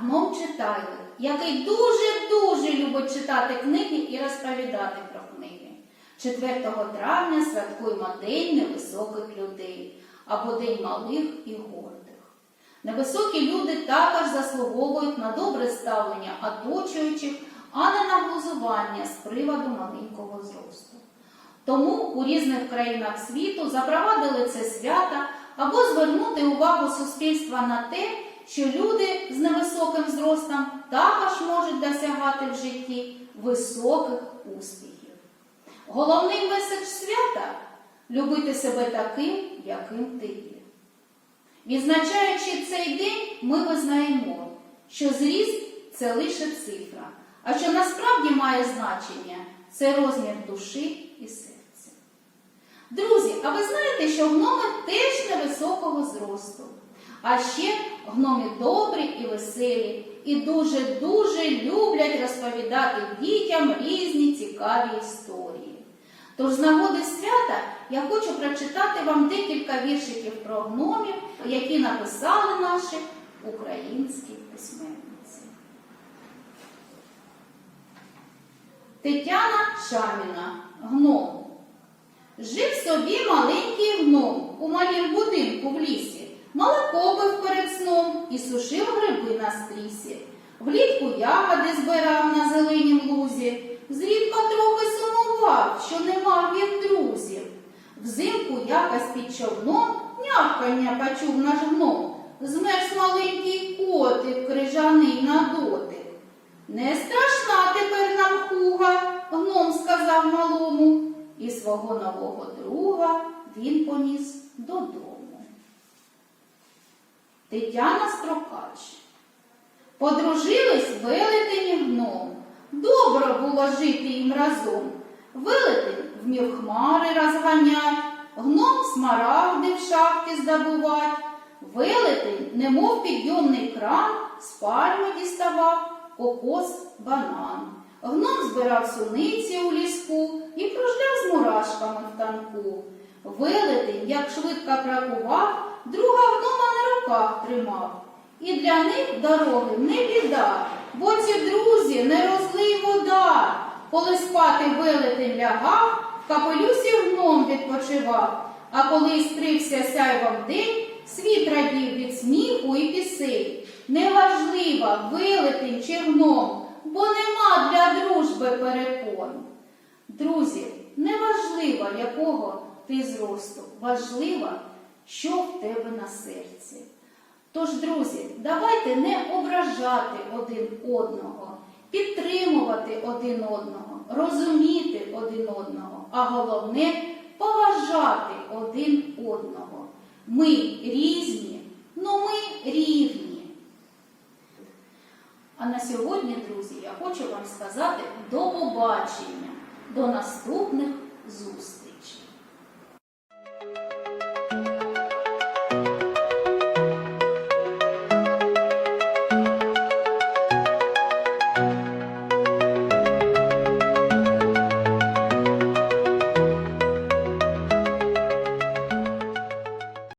гном читайло, який дуже-дуже любить читати книги і розповідати про книги. 4 травня святкуємо День невисоких людей або День малих і гордих. Невисокі люди також заслуговують на добре ставлення оточуючих, а не на глузування з приводу маленького зросту. Тому у різних країнах світу запровадили це свято або звернути увагу суспільства на те, що люди з невисоким зростом також можуть досягати в житті високих успіхів. Головний меседж свята любити себе таким, яким ти є. Відзначаючи цей день, ми визнаємо, що зріст це лише цифра, а що насправді має значення це розмір душі і серця. Друзі, а ви знаєте, що гноми теж невисокого зросту. А ще гноми добрі і веселі, і дуже-дуже люблять розповідати дітям різні цікаві історії. Тож з нагоди свята я хочу прочитати вам декілька віршиків про гномів, які написали наші українські письменниці. Тетяна Шаміна, гном. Жив собі маленький гном у малім сушив гриби на стрісі. Влітку ягоди збирав на зеленім лузі, зрідка трохи сумував, що не мав він друзів. Взимку якось під човном нявкання почув наш гном, змерз маленький котик крижаний на дотик. Не страшна тепер нам хуга, гном сказав малому, і свого нового друга він поніс додому. Тетяна Строкач. Подружились велетень і гном. Добре було жити їм разом. Велетень вмів хмари розганять, гном смарагди в шахті здобувать. Велетень, немов підйомний кран, з пальми діставав кокос, банан. Гном збирав суниці у ліску і кружляв з мурашками в танку. Велетень, як швидко кракував, друга гнома руках тримав. І для них дороги не біда, бо ці друзі не розлий вода. Коли спати велетень лягав, в капелюсі гном відпочивав, а коли істрився сяйвом день, світ радів від сміху і пісень. Неважливо, велетень чи гном, бо нема для дружби перепон. Друзі, неважливо, якого ти зросту, важливо, що в тебе на серці. Тож, друзі, давайте не ображати один одного, підтримувати один одного, розуміти один одного, а головне поважати один одного. Ми різні, но ми рівні. А на сьогодні, друзі, я хочу вам сказати до побачення, до наступних.